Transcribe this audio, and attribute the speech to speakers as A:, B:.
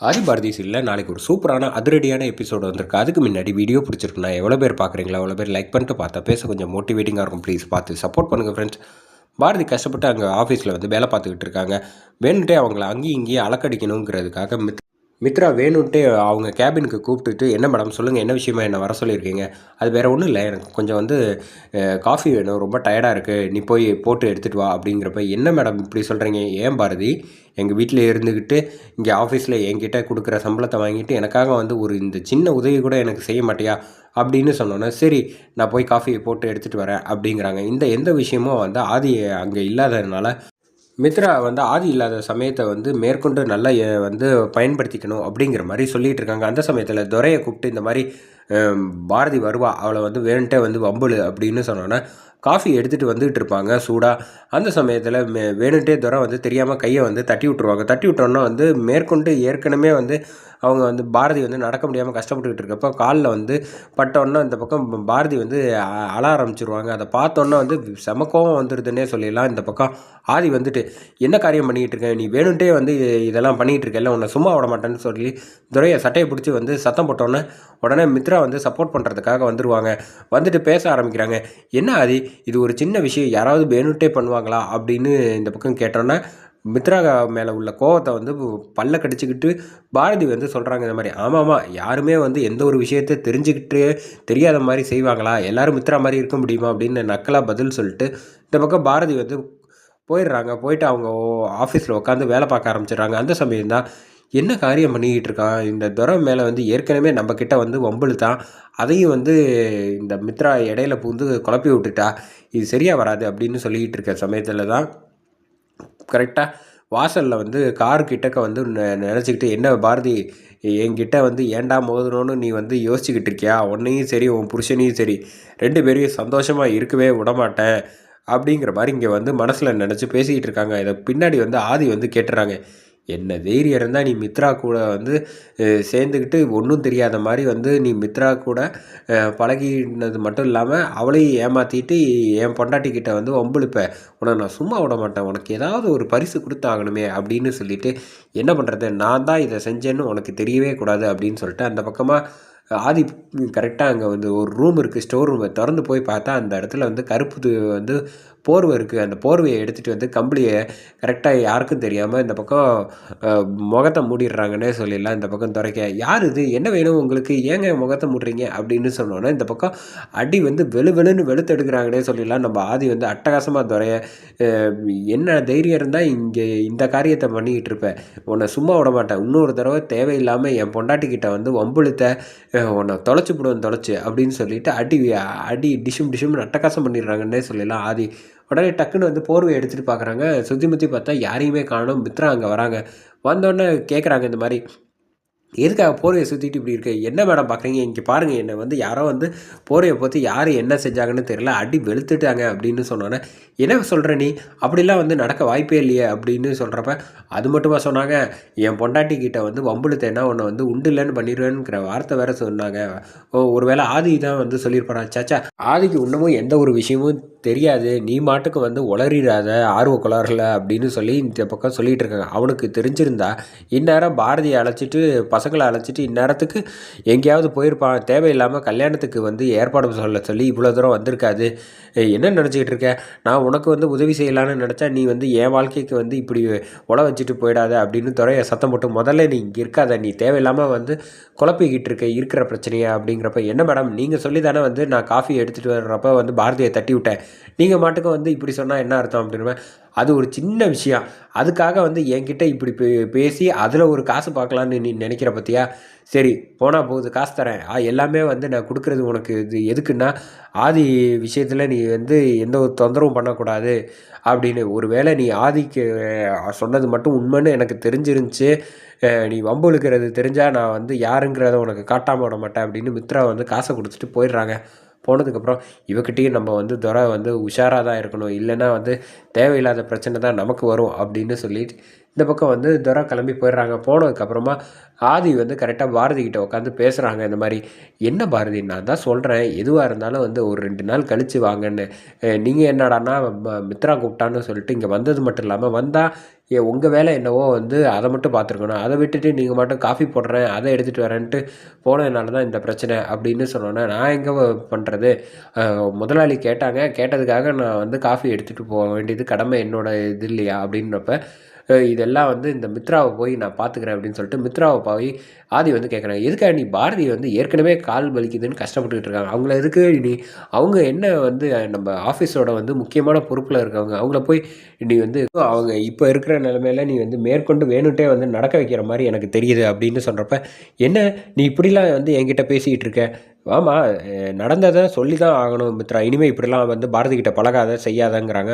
A: ஆதி பாரதி இல்லை நாளைக்கு ஒரு சூப்பரான அதிரடியான எபிசோடு வந்திருக்கு. அதுக்கு முன்னாடி வீடியோ பிடிச்சிருக்குண்ணா எவ்வளோ பேர் பார்க்குறீங்களா எவ்வளோ பேர் லைக் பண்ணிட்டு பார்த்தா பேச கொஞ்சம் மோட்டிவேட்டிங்காக இருக்கும். ப்ளீஸ் பார்த்து சப்போர்ட் பண்ணுங்கள் ஃப்ரெண்ட்ஸ் பாரதி கஷ்டப்பட்டு அங்கே ஆஃபீஸில் வந்து வேலை பார்த்துக்கிட்டு இருக்காங்க. வேணுட்டே அவங்கள அங்கேயும் இங்கேயும் அலக்கடிக்கணுங்கிறதுக்காக மித் மித்ரா வேணுன்ட்டே அவங்க கேபினுக்கு கூப்பிட்டுட்டு என்ன மேடம் சொல்லுங்கள் என்ன விஷயமா என்ன வர சொல்லியிருக்கீங்க? அது வேறு ஒன்றும் இல்லை எனக்கு கொஞ்சம் வந்து காஃபி வேணும் ரொம்ப டயர்டாக இருக்குது நீ போய் போட்டு எடுத்துகிட்டு வா அப்படிங்கிறப்ப என்ன மேடம் இப்படி சொல்கிறீங்க ஏன் பாரதி? எங்கள் வீட்டில் இருந்துக்கிட்டு இங்கே ஆஃபீஸில் என்கிட்ட கொடுக்குற சம்பளத்தை வாங்கிட்டு எனக்காக வந்து ஒரு இந்த சின்ன உதவி கூட எனக்கு செய்ய மாட்டியா? அப்படின்னு சொன்னோன்னே சரி நான் போய் காஃபியை போட்டு எடுத்துகிட்டு வரேன் அப்படிங்கிறாங்க. இந்த எந்த விஷயமும் வந்து ஆதி அங்கே இல்லாததுனால மித்ரா வந்து ஆதி இல்லாத சமயத்தை வந்து மேற்கொண்டு நல்லா வந்து பயன்படுத்திக்கணும் அப்படிங்கிற மாதிரி சொல்லிகிட்டு இருக்காங்க. அந்த சமயத்தில் துரையை கூப்பிட்டு இந்த மாதிரி பாரதி வருவா அவளை வந்து வேணுன்ட்டே வந்து வம்புலு அப்படின்னு சொன்னோன்னே காஃபி எடுத்துகிட்டு வந்துகிட்டு இருப்பாங்க சூடாக அந்த சமயத்தில் மே வேணுன்ட்டே துறை வந்து தெரியாமல் கையை வந்து தட்டி விட்ருவாங்க தட்டி விட்டோன்னா வந்து மேற்கொண்டு ஏற்கனவே வந்து அவங்க வந்து பாரதி வந்து நடக்க முடியாமல் கஷ்டப்பட்டுக்கிட்டு இருக்கப்போ காலில் வந்து பட்டோன்னே இந்த பக்கம் பாரதி வந்து அ- அழ ஆரம்பிச்சிருவாங்க. அதை பார்த்தோன்னே வந்து செம வந்துடுதுன்னே சொல்லிடலாம். இந்த பக்கம் ஆதி வந்துட்டு என்ன காரியம் பண்ணிக்கிட்டு இருக்கேன் நீ வேணுன்ட்டே வந்து இதெல்லாம் பண்ணிகிட்டு இருக்கல உன்னை சும்மா விட மாட்டேன்னு சொல்லி துரையை சட்டையை பிடிச்சி வந்து சத்தம் போட்டோன்னே உடனே மித்ரா வந்து சப்போர்ட் பண்ணுறதுக்காக வந்துடுவாங்க வந்துட்டு பேச ஆரம்பிக்கிறாங்க. என்ன ஆதி? இது ஒரு சின்ன விஷயம். யாராவது வேணுன்ட்டே பண்ணுவாங்களா? அப்படின்னு இந்த பக்கம் கேட்டோன்னே மித்ரா மேலே உள்ள கோவத்தை வந்து பல்ல கடிச்சிக்கிட்டு பாரதி வந்து சொல்கிறாங்க இந்த மாதிரி ஆமாம்மா யாருமே வந்து எந்த ஒரு விஷயத்தை தெரிஞ்சுக்கிட்டு தெரியாத மாதிரி செய்வாங்களா? எல்லோரும் மித்ரா மாதிரி இருக்க முடியுமா? அப்படின்னு நக்கலாக பதில் சொல்லிட்டு இந்த பக்கம் பாரதி வந்து போயிடுறாங்க. போயிட்டு அவங்க ஆஃபீஸில் உட்காந்து வேலை பார்க்க ஆரம்பிச்சிடுறாங்க. அந்த சமயம் தான் என்ன காரியம் பண்ணிக்கிட்டு இருக்கான்? இந்த துரை மேலே வந்து ஏற்கனவே நம்மக்கிட்ட வந்து வம்பிழுத்தான் அதையும் வந்து இந்த மித்ரா இடையில பூந்து குழப்பி விட்டுட்டா. இது சரியாக வராது அப்படின்னு சொல்லிக்கிட்டு இருக்க சமயத்தில் தான் கரெக்டாக வாசலில் வந்து கார் கிட்டக்க வந்து நினச்சிக்கிட்டு என்ன பாரதி என்கிட்ட வந்து ஏண்டா மோதணும்னு நீ வந்து யோசிச்சுக்கிட்டு இருக்கியா? உன்னையும் சரி உன் புருஷனையும் சரி ரெண்டு பேரையும் சந்தோஷமாக இருக்கவே விடமாட்டேன். அப்படிங்கிற மாதிரி இங்கே வந்து மனசில் நினச்சி பேசிக்கிட்டு இருக்காங்க. இதை பின்னாடி வந்து ஆதி வந்து கேட்டுறாங்க. என்ன தைரியம் இருந்தால் நீ மித்ரா கூட வந்து சேர்ந்துக்கிட்டு ஒன்றும் தெரியாத மாதிரி வந்து நீ மித்ரா கூட பழகினது மட்டும் இல்லாமல் அவளையும் ஏமாற்றிட்டு என் பொண்டாட்டிக்கிட்ட வந்து வம்பிழுப்ப. உன்னை நான் சும்மா விட மாட்டேன். உனக்கு ஏதாவது ஒரு பரிசு கொடுத்தாகணுமே அப்படின்னு சொல்லிட்டு என்ன பண்ணுறது நான் தான் இதை செஞ்சேன்னு உனக்கு தெரியவே கூடாது அப்படின்னு சொல்லிட்டு அந்த பக்கமாக ஆதி கரெக்டாக அங்கே வந்து ஒரு ரூம் இருக்குது ஸ்டோர் ரூமை திறந்து போய் பார்த்தா அந்த இடத்துல வந்து கருப்பு வந்து போர்வை இருக்குது அந்த போர்வையை எடுத்துகிட்டு வந்து கம்பளியை கரெக்டாக யாருக்கும் தெரியாமல் இந்த பக்கம் முகத்தை மூடிடுறாங்கன்னே சொல்லிடலாம். இந்த பக்கம் துறைக்க யார் இது? என்ன வேணும் உங்களுக்கு? ஏங்க முகத்தை மூடுறீங்க? அப்படின்னு சொன்னோன்னா இந்த பக்கம் அடி வந்து வெளு வெளுன்னு வெளுத்தெடுக்கிறாங்கன்னே சொல்லிடலாம். நம்ம ஆதி வந்து அட்டகாசமாக துறைய என்ன தைரியம் இருந்தால் இங்கே இந்த காரியத்தை பண்ணிக்கிட்டு இருப்பேன் உன்னை சும்மா விட மாட்டேன். இன்னொரு தடவை தேவையில்லாமல் என் பொண்டாட்டி கிட்ட வந்து வம்புழுத்த உன்னை தொலைச்சி விடுவேன் தொலைச்சி அப்படின்னு சொல்லிட்டு அடி அடி டிஷும் டிஷும் அட்டகாசம் பண்ணிடுறாங்கன்னே சொல்லிடலாம். ஆதி உடனே டக்குன்னு வந்து போர்வை எடுத்துகிட்டு பார்க்குறாங்க சுற்றி முற்றி பார்த்தா யாரையுமே காணும். மித்ரா அங்கே வராங்க. வந்தோடனே கேட்குறாங்க இந்த மாதிரி எதுக்காக போர்வையை சுற்றிட்டு இப்படி இருக்கு? என்ன மேடம் பார்க்குறீங்க இங்கே பாருங்கள் என்னை வந்து யாரோ வந்து போர்வையை பற்றி யார் என்ன செஞ்சாங்கன்னு தெரியல. அடி வெளுத்துட்டாங்க. அப்படின்னு சொன்னோன்னே என்ன சொல்கிற நீ? அப்படிலாம் வந்து நடக்க வாய்ப்பே இல்லையே. அப்படின்னு சொல்கிறப்ப அது மட்டுமா? சொன்னாங்க. என் பொண்டாட்டி கிட்ட வந்து வம்புழுத்தேன்னா உன்னை வந்து உண்டு இல்லைன்னு பண்ணிடுவேங்கிற வார்த்தை வேற சொன்னாங்க. ஓ ஒருவேளை ஆதி தான் வந்து சொல்லியிருப்பாரா? சாச்சா ஆதிக்கு இன்னமும் எந்த ஒரு விஷயமும் தெரியாது. நீ மாட்டுக்கு வந்து உளறிடாத ஆர்வ குளறல அப்படின்னு சொல்லி இந்த பக்கம் சொல்லிட்டு இருக்காங்க. அவனுக்கு தெரிஞ்சிருந்தா இந்நேரம் பாரதியை அழைச்சிட்டு பசங்களை அழைச்சிட்டு இந்நேரத்துக்கு எங்கேயாவது போயிருப்பான். தேவையில்லாமல் கல்யாணத்துக்கு வந்து ஏற்பாடு சொல்ல சொல்லி இவ்வளோ தூரம் வந்திருக்காது. என்ன நினச்சிக்கிட்டு இருக்க? நான் உனக்கு வந்து உதவி செய்யலான்னு நினச்சா நீ வந்து என் வாழ்க்கைக்கு வந்து இப்படி உல வச்சுட்டு போயிடாத அப்படின்னு துறைய சத்தம் போட்டு முதல்ல நீ இங்கே இருக்காத. நீ தேவையில்லாமல் வந்து குழப்பிக்கிட்டு இருக்க இருக்கிற பிரச்சனையா அப்படிங்கிறப்ப என்ன மேடம் நீங்கள் சொல்லி தானே வந்து நான் காஃபி எடுத்துகிட்டு வர்றப்ப வந்து பாரதியை தட்டி விட்டேன். நீங்கள் மாட்டுக்கு வந்து இப்படி சொன்னால் என்ன அர்த்தம் அப்படின்னு அது ஒரு சின்ன விஷயம். அதுக்காக வந்து என்கிட்ட இப்படி பே- பேசி அதில் ஒரு காசு பார்க்கலான்னு நீ நினைக்கிற பற்றியா சரி போனால் போகுது காசு தரேன். ஆ, எல்லாமே வந்து நான் கொடுக்குறது உனக்கு இது எதுக்குன்னா ஆதி விஷயத்தில் நீ வந்து எந்த ஒரு தொந்தரவும் பண்ணக்கூடாது அப்படின்னு. ஒரு வேளை நீ ஆதிக்கு சொன்னது மட்டும் உண்மைன்னு எனக்கு தெரிஞ்சிருந்துச்சு நீ வம்பு இழுக்கிறது தெரிஞ்சால் நான் வந்து யாருங்கிறத உனக்கு காட்டாமல் விட மாட்டேன் அப்படின்னு மித்ரா வந்து காசை கொடுத்துட்டு போயிடுறாங்க. போனதுக்கப்புறம் இவக்கிட்டையும் நம்ம வந்து துறை வந்து உஷாராக தான் இருக்கணும். இல்லைன்னா வந்து தேவையில்லாத பிரச்சனை தான் நமக்கு வரும் அப்படின்னு சொல்லிட்டு இந்த பக்கம் வந்து துரை கிளம்பி போயிடுறாங்க. போனதுக்கப்புறமா ஆதி வந்து கரெக்டாக பாரதிக்கிட்ட உட்காந்து பேசுகிறாங்க இந்த மாதிரி என்ன பாரதி நான் தான் சொல்கிறேன் எதுவாக இருந்தாலும் வந்து ஒரு ரெண்டு நாள் கழித்து வாங்கன்னு. நீங்கள் என்னடானா ம- மித்ரா கூப்பிட்டான்னு சொல்லிட்டு இங்கே வந்தது மட்டும் இல்லாமல் வந்தால் ஏ உங்கள் வேலை என்னவோ வந்து அதை மட்டும் பார்த்துருக்கணும் அதை விட்டுட்டு நீங்கள் மட்டும் காஃபி போடுறேன் அதை எடுத்துகிட்டு வரேன்ட்டு போனதுனால தான் இந்த பிரச்சனை அப்படின்னு சொன்னோன்னே நான் எங்கே பண்ணுறது முதலாளி கேட்டாங்க. கேட்டதுக்காக நான் வந்து காஃபி எடுத்துகிட்டு போக வேண்டியது கடமை என்னோட இது இல்லையா அப்படின்றப்ப இதெல்லாம் வந்து இந்த மித்ராவை போய் நான் பார்த்துக்கிறேன் அப்படின்னு சொல்லிட்டு மித்ராவை போய் ஆதி வந்து கேட்குறாங்க. எதுக்காக நீ பாரதி வந்து ஏற்கனவே கால் வலிக்குதுன்னு கஷ்டப்பட்டுக்கிட்டு இருக்காங்க. அவங்கள எதுக்கு நீ அவங்க என்ன வந்து நம்ம ஆஃபீஸோட வந்து முக்கியமான பொறுப்பில் இருக்கவங்க அவங்கள போய் நீ வந்து அவங்க இப்போ இருக்கிற நிலமையில நீ வந்து மேற்கொண்டு வேணுட்டே வந்து நடக்க வைக்கிற மாதிரி எனக்கு தெரியுது அப்படின்னு சொல்கிறப்ப என்ன நீ இப்படிலாம் வந்து என்கிட்ட பேசிக்கிட்டு இருக்க? ஆமாம் நடந்ததை சொல்லி தான் ஆகணும் மித்ரா. இனிமேல் இப்படிலாம் வந்து பாரதி கிட்ட பழகாத செய்யாதங்கிறாங்க.